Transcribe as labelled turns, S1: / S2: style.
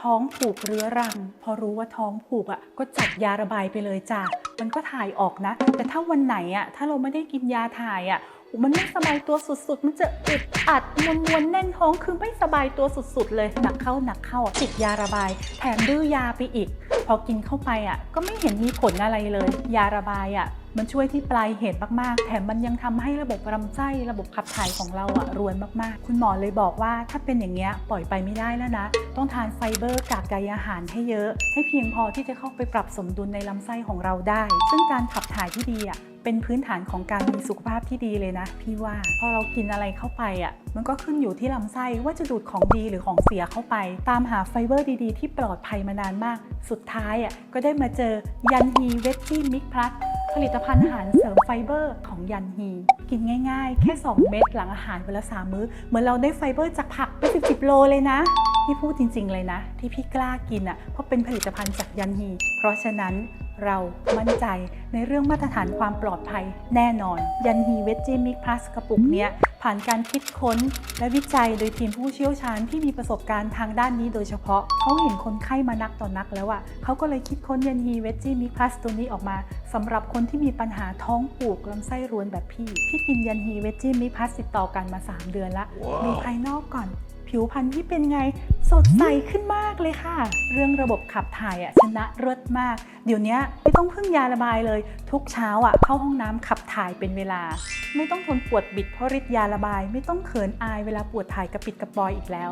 S1: ท้องผูกเรื้อรัง พอรู้ว่าท้องผูกอะก็จัดยาระบายไปเลยจ้ะมันก็ถ่ายออกนะ แต่ถ้าวันไหนอะถ้าเราไม่ได้กินยาถ่ายอะมันไม่สบายตัวสุดๆ มันจะอึดอัดมวนมวนๆแน่นท้องคือไม่สบายตัวสุดๆ เลยหนักเข้าหนักเข้าติดยาระบาย แถมดื้อยาไปอีก พอกินเข้าไปอะก็ไม่เห็นมีผลอะไรเลย ยาระบายอะ มันช่วยที่ปลายเหตุมากๆ แถมมันยังทำให้ระบบลำไส้ระบบขับถ่ายของเราอะรวนมากๆ คุณหมอเลยบอกว่าถ้าเป็นอย่างเงี้ยปล่อยไปไม่ได้แล้วนะ ต้องทานไฟเบอร์กากใยอาหารให้เยอะ ให้เพียงพอที่จะเข้าไปปรับสมดุลในลำไส้ของเราได้ ซึ่งการขับถ่ายที่ดีอะเป็นพื้นฐานของการมีสุขภาพที่ดีเลยนะ พี่ว่าพอเรากินอะไรเข้าไปอะมันก็ขึ้นอยู่ที่ลำไส้ว่าจะดูดของดีหรือของเสียเข้าไป ตามหาไฟเบอร์ดีๆ ที่ปลอดภัยมานานมาก สุดท้ายอะก็ได้มาเจอยันฮีเวจจี้มิกพลัส ผลิตภัณฑ์อาหารเสริมไฟเบอร์ของยันฮี กินง่ายๆ แค่ 2 เม็ดหลังอาหารเวลาสามมื้อ เหมือนเราได้ไฟเบอร์จากผักไปสิบสิบโลเลยนะ พี่พูดจริงๆเลยนะ ที่พี่กล้ากินอะเพราะเป็นผลิตภัณฑ์จากยันฮี เพราะฉะนั้น เรามั่นใจในเรื่องมาตรฐานความปลอดภัยแน่นอน ยันฮีเวจจี้มิกพลัสกระปุกเนี้ยผ่านการคิดค้น และวิจัยโดยทีมผู้เชี่ยวชาญที่มีประสบการณ์ทางด้านนี้โดยเฉพาะ เขาเห็นคนไข้มานักต่อนักแล้วอะเขาก็เลยคิดค้นยันฮีเวจจี้มิกพลัสตัวนี้ออกมาสำหรับคนที่มีปัญหาท้องผูกลำไส้รวนแบบพี่ พี่กินยันฮีเวจจี้มิกพลัสติดต่อกันมา 3 เดือนละดูภายนอกก่อน ผิวพรรณที่เป็นไง สดใสขึ้นมากเลยค่ะ เรื่องระบบขับถ่ายอะชนะเลิศมาก เดี๋ยวนี้ไม่ต้องพึ่งยาระบายเลย ทุกเช้าอะเข้าห้องน้ำขับถ่ายเป็นเวลา ไม่ต้องทนปวดบิดเพราะฤทธิ์ยาระบาย ไม่ต้องเขินอายเวลาปวดถ่ายกระปิดกระปอยอีกแล้ว